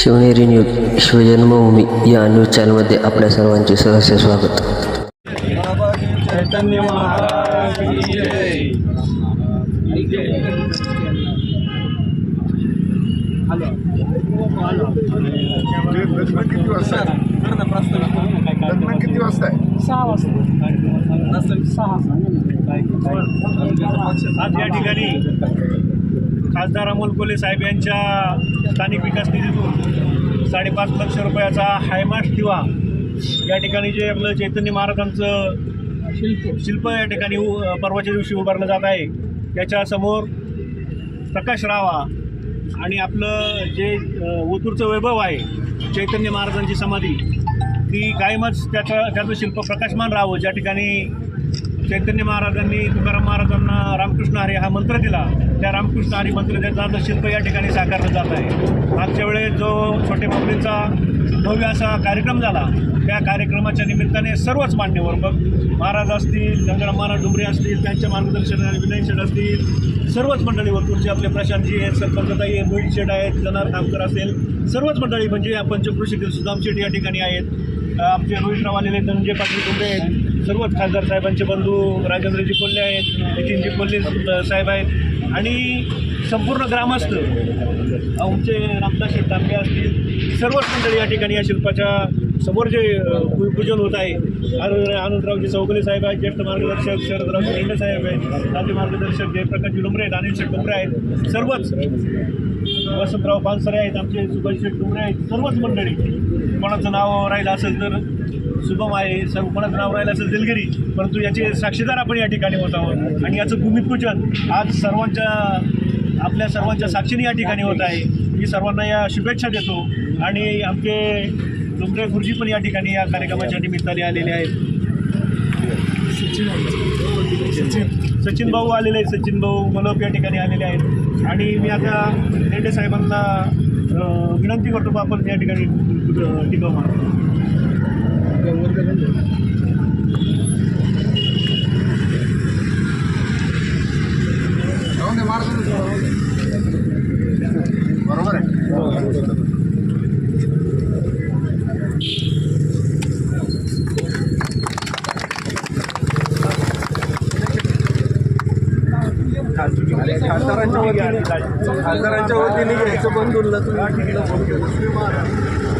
Shivneri news शिवजन्मभूमी या news चॅनलमध्ये आपल्या सर्वांचे सहर्ष स्वागत चैतन्य किती वाजता आहे? सहा वाजता सहा या ठिकाणी खासदार अमोल कोले साहेब यांच्या स्थानिक विकास निधीतून साडेपाच लक्ष रुपयाचा हायमास्ट दिवा या ठिकाणी जे आपलं चैतन्य महाराजांचं शिल्प शिल्प या ठिकाणी उ- परवाच्या दिवशी उभारलं जात आहे. त्याच्यासमोर प्रकाश रावा आणि आपलं जे ओतूरचं वैभव आहे चैतन्य महाराजांची समाधी ती कायमच त्याचं त्याचं शिल्प प्रकाशमान राहावं ज्या ठिकाणी चैतन्य महाराजांनी तुकाराम महाराजांना रामकृष्ण हरी हा मंत्र दिला. त्या रामकृष्ण हरी मंत्र त्याचा शिल्प या ठिकाणी साकारलं जात आहे. मागच्या वेळेस जो छोटे माऊलींचा भव्य असा कार्यक्रम झाला त्या कार्यक्रमाच्या निमित्ताने सर्वच मान्यवर मग महाराज असतील गंगाराम महाराज डुंबरे असतील त्यांच्या मार्गदर्शनाने विनय शेड असतील सर्वच मंडळी वरतूरचे आपले प्रशांतजी आहेत सरपंचताई आहे मोहित शेड आहेत जनार खामकर असेल सर्वच मंडळी म्हणजे या पंचकृषीतील सुदाम या ठिकाणी आहेत. आमचे रोहितराव आलेले धनंजय पाटील डुंबरे आहेत सर्वच खासदार साहेबांचे बंधू राजेंद्रजी कोल्हे आहेत नितीनजी कोल्हे साहेब आहेत. आणि संपूर्ण ग्रामस्थ आमचे रामदास तांबे असतील सर्वच मंडळी या ठिकाणी या शिल्पाच्या समोर जे पूजन होत आहे. आनंदरावजी चौगले साहेब आहेत ज्येष्ठ मार्गदर्शक शरदराव इंडे साहेब आहेत राज्य मार्गदर्शक जयप्रकाशजी डुमरे आहेत अनिल शेठ डुमरे आहेत सर्वच. वसंतराव पानसरे आहेत आमचे सुभाष शेठ डुमरे आहेत सर्वच मंडळी. कोणाचं नाव राहिलं असेल तर शुभम आहे सर्व कोणाचं नाव राहिलं असेल दिलगिरी परंतु याचे साक्षीदार आपण या ठिकाणी होत आहोत. आणि याचं भूमिपूजन आज सर्वांच्या आपल्या सर्वांच्या साक्षीने या ठिकाणी होत आहे. मी सर्वांना या शुभेच्छा देतो आणि आमचे डुंबरे गुरुजी पण या ठिकाणी या कार्यक्रमाच्या निमित्ताने आलेले आहेत. सचिन भाऊ आलेले आहेत. सचिन भाऊ मलोप या ठिकाणी आलेले आहेत. आणि मी आता लेंडे साहेबांना विनंती करतो आपण या ठिकाणी टिकाव मारा जाऊन दे, मार दे. बरोबर आहे खासदारांच्या वतीने खासदारांच्या वतीने घ्यायचं बंधूंना तुम्ही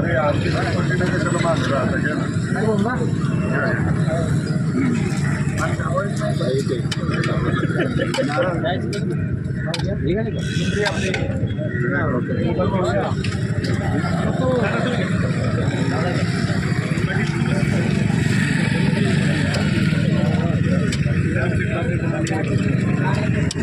अरे आरती पट्टीने कशाला मागं राहता घे ना.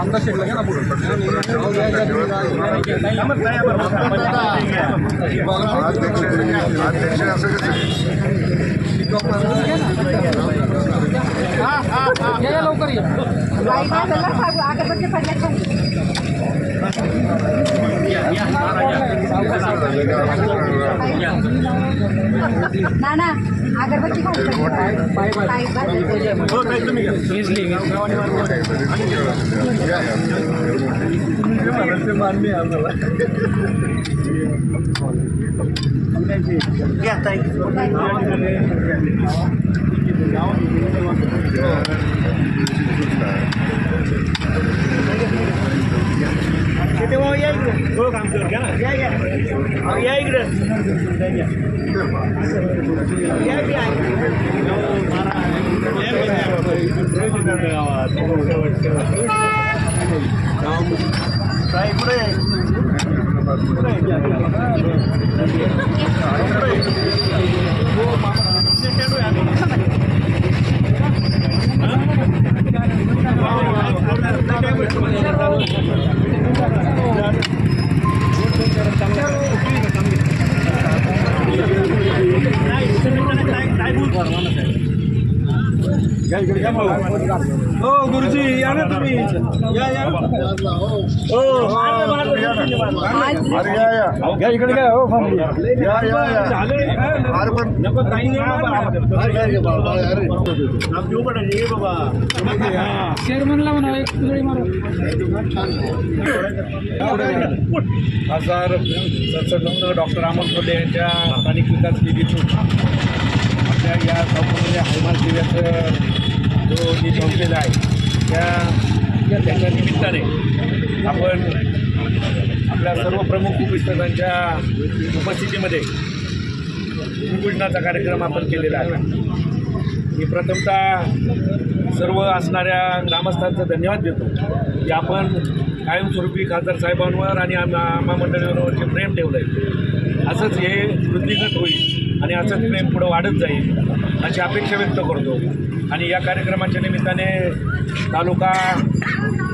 रामदास शेटला घ्या ना पुढं अध्यक्ष असं कसं नाना अगरबत्ती हो ताई, तुम्ही घ्या. मान्य आहे आम्हाला घ्या काम घ्या ना या इकडे या, काय ताई, कुठे आहे? कुठे आहे? हो, मामा. इथे stand आहे आम्ही. हा? हो गुरुजी या ना तुम्ही. या या. हो अरे या या. या इकडे काय हो फॅमिली या अरे पण नको बाबा. चेअरमनला म्हणा एक तुझी मारा. खासदार डॉक्टर अमोल कोल्हे यांच्या स्थानिक विकास निधीतून आपल्या या चौकामध्ये हनुमान जिल्ह्याचं जो निधी दिलेला आहे त्या त्याच्या निमित्ताने आपण आपल्या सर्व प्रमुख उपस्थितांच्या उपस्थितीमध्ये भूमिपूजनाचा कार्यक्रम आपण केलेला आहे. मी प्रथमतः सर्व असणाऱ्या ग्रामस्थांचा धन्यवाद देतो की आपण कायमस्वरूपी खासदार साहेबांवर आणि आम्हा मंडळींवरचे प्रेम ठेवलं आहे असंच हे वृद्धिगत होईल. आणि असंच प्रेम पुढं वाढत जाईल अशी अपेक्षा व्यक्त करतो. आणि या कार्यक्रमाच्या निमित्ताने तालुका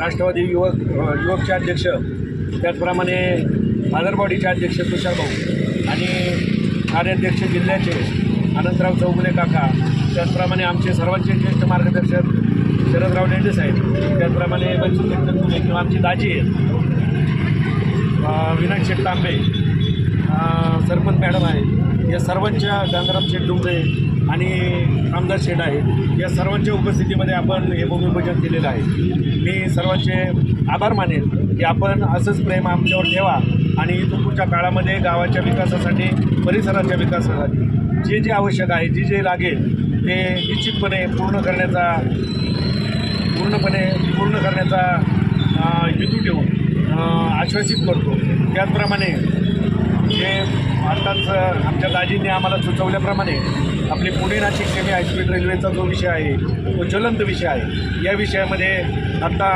राष्ट्रवादी युवक युवकचे अध्यक्ष त्याचप्रमाणे बाजारवाडीचे अध्यक्ष तुषार भाऊ आणि कार्याध्यक्ष जिल्ह्याचे अनंतराव चौगुले काका त्याचप्रमाणे आमचे सर्वांचे ज्येष्ठ मार्गदर्शक शरदराव लेंडे साहेब त्याचप्रमाणे बंचू तुम्ही किंवा आमची दाजी आहेत. अं, विनायक शेठ तांबे सरपंच मॅडम आहे या सर्वांच्या गंगाराम शेठ डुंबरे आणि आमदार शेठ आहे या सर्वांच्या उपस्थितीमध्ये आपण हे भूमिपूजन केलेलं आहे. मी सर्वांचे आभार मानेन की आपण असंच प्रेम आमच्यावर ठेवा आणि इथून पुढच्या काळामध्ये गावाच्या विकासासाठी परिसराच्या विकासासाठी जे जे आवश्यक आहे जे जे लागेल ते निश्चितपणे पूर्ण करण्याचा पूर्णपणे पूर्ण करण्याचा हेतू ठेवून आश्वासित करतो. त्याचप्रमाणे जे आत्ताच आमच्या दाजींनी आम्हाला सुचवल्याप्रमाणे आपली पुणे नाशिक सेमी हायस्पीड रेल्वेचा जो विषय आहे तो ज्वलंत विषय आहे. या विषयामध्ये आत्ता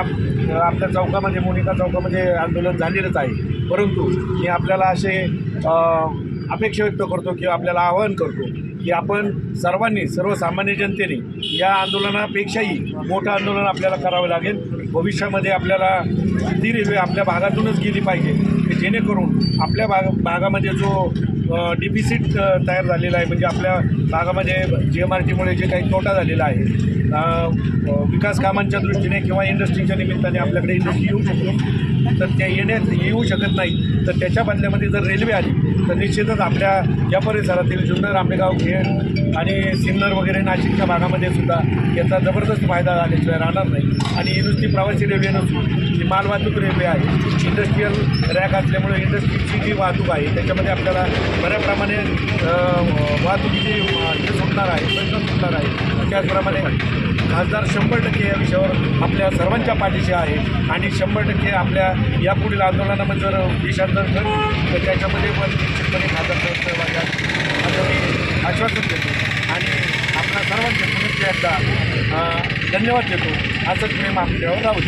आपल्या चौकामध्ये मोनिका चौकामध्ये आंदोलन झालेलंच आहे. परंतु मी आपल्याला असे अपेक्षा व्यक्त करतो किंवा आपल्याला आवाहन करतो की आपण सर्वांनी सर्वसामान्य जनतेने या आंदोलनापेक्षाही मोठं आंदोलन आपल्याला करावं लागेल. भविष्यामध्ये आपल्याला ती रेल्वे आपल्या भागातूनच गेली पाहिजे. जेणेकरून आपल्या भाग भागामध्ये जो डिफिसिट तयार झालेला आहे म्हणजे आपल्या भागामध्ये जी एम आर टीमुळे जे काही तोटा झालेला आहे विकास कामांच्या दृष्टीने किंवा इंडस्ट्रीच्या निमित्ताने आपल्याकडे इंडस्ट्री येऊ शकतो. तर त्या येण्यात येऊ शकत नाही. तर त्याच्या बदल्यामध्ये जर रेल्वे आली तर निश्चितच आपल्या या परिसरातील जुन्नर आंबेगाव खेड आणि सिन्नर वगैरे नाशिकच्या भागामध्ये सुद्धा याचा जबरदस्त फायदा झाल्याशिवाय राहणार नाही. आणि ही नुसती प्रवासी रेल्वे नसून ही मालवाहतूक रेल्वे आहे. इंडस्ट्रीयल रॅक असल्यामुळे इंडस्ट्रीची जी वाहतूक आहे त्याच्यामध्ये आपल्याला बऱ्या प्रमाणे वाहतुकीची हे सुटणार आहे प्रश्न सुटणार आहे त्याचप्रमाणे खासदार शंभर टक्के या विषयावर आपल्या सर्वांच्या पाठीशी आहे आणि शंभर टक्के आपल्या यापुढील आंदोलनामध्ये जर देशांतर करू तर त्याच्यामध्ये पण निश्चितपणे खासदार साहेब सहभागी आहेत. असं मी आश्वासन देतो. आणि आपल्या सर्वांचे पुनश्च एकदा धन्यवाद देतो. असंच प्रेम आपल्यावर राहू